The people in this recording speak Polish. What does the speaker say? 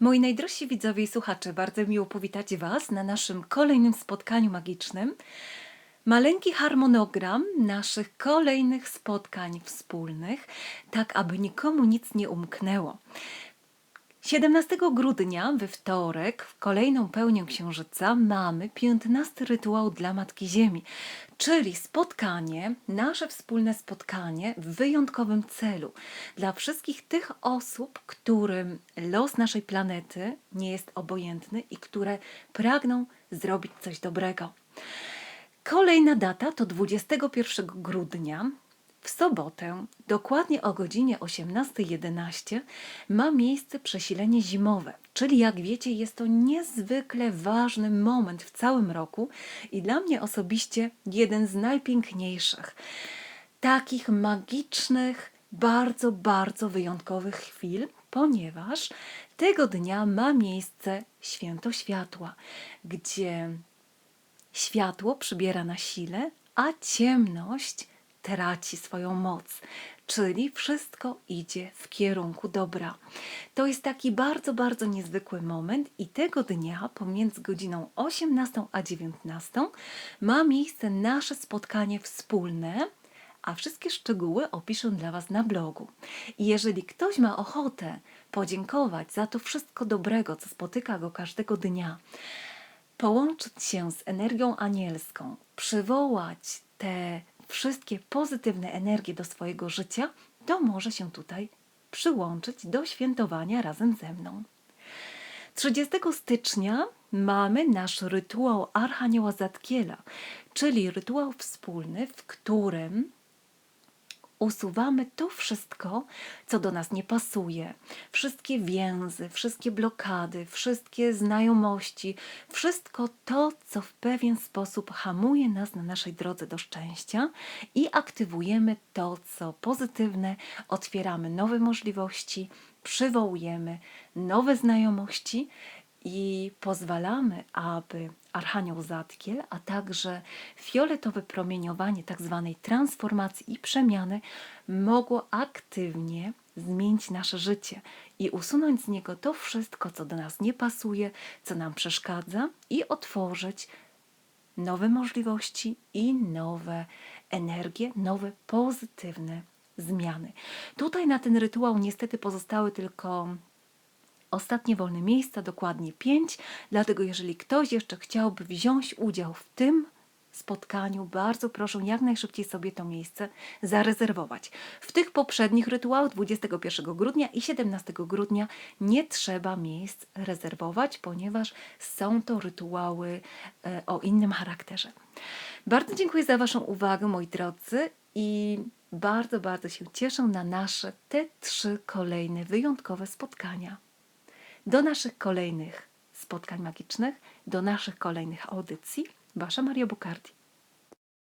Moi najdrożsi widzowie i słuchacze, bardzo miło powitać Was na naszym kolejnym spotkaniu magicznym. Maleńki harmonogram naszych kolejnych spotkań wspólnych, tak aby nikomu nic nie umknęło. 17 grudnia, we wtorek, w kolejną pełnię księżyca, mamy 15 rytuał dla Matki Ziemi, czyli spotkanie, nasze wspólne spotkanie w wyjątkowym celu dla wszystkich tych osób, którym los naszej planety nie jest obojętny i które pragną zrobić coś dobrego. Kolejna data to 21 grudnia. W sobotę, dokładnie o godzinie 18.11, ma miejsce przesilenie zimowe. Czyli, jak wiecie, jest to niezwykle ważny moment w całym roku i dla mnie osobiście jeden z najpiękniejszych. Takich magicznych, bardzo, bardzo wyjątkowych chwil, ponieważ tego dnia ma miejsce święto światła, gdzie Światło przybiera na sile, a ciemność traci swoją moc, czyli wszystko idzie w kierunku dobra. To jest taki bardzo, bardzo niezwykły moment i tego dnia pomiędzy godziną 18 a 19 ma miejsce nasze spotkanie wspólne, a wszystkie szczegóły opiszę dla Was na blogu. I jeżeli ktoś ma ochotę podziękować za to wszystko dobrego, co spotyka go każdego dnia, połączyć się z energią anielską, przywołać te wszystkie pozytywne energie do swojego życia, to może się tutaj przyłączyć do świętowania razem ze mną. 30 stycznia mamy nasz rytuał Archanioła Zatkiela, czyli rytuał wspólny, w którym usuwamy to wszystko, co do nas nie pasuje. Wszystkie więzy, wszystkie blokady, wszystkie znajomości, wszystko to, co w pewien sposób hamuje nas na naszej drodze do szczęścia i aktywujemy to, co pozytywne, otwieramy nowe możliwości, przywołujemy nowe znajomości i pozwalamy, aby Archanioł Zatkiel, a także fioletowe promieniowanie tzw. tak transformacji i przemiany mogło aktywnie zmienić nasze życie i usunąć z niego to wszystko, co do nas nie pasuje, co nam przeszkadza i otworzyć nowe możliwości i nowe energie, nowe pozytywne zmiany. Tutaj na ten rytuał niestety pozostały tylko ostatnie wolne miejsca, dokładnie 5. Dlatego, jeżeli ktoś jeszcze chciałby wziąć udział w tym spotkaniu, bardzo proszę jak najszybciej sobie to miejsce zarezerwować. W tych poprzednich rytuałach 21 grudnia i 17 grudnia nie trzeba miejsc rezerwować, ponieważ są to rytuały e, o innym charakterze. Bardzo dziękuję za Waszą uwagę, moi drodzy, i bardzo, bardzo się cieszę na nasze te trzy kolejne wyjątkowe spotkania do naszych kolejnych spotkań magicznych, do naszych kolejnych audycji. Wasza Maria Bukardi.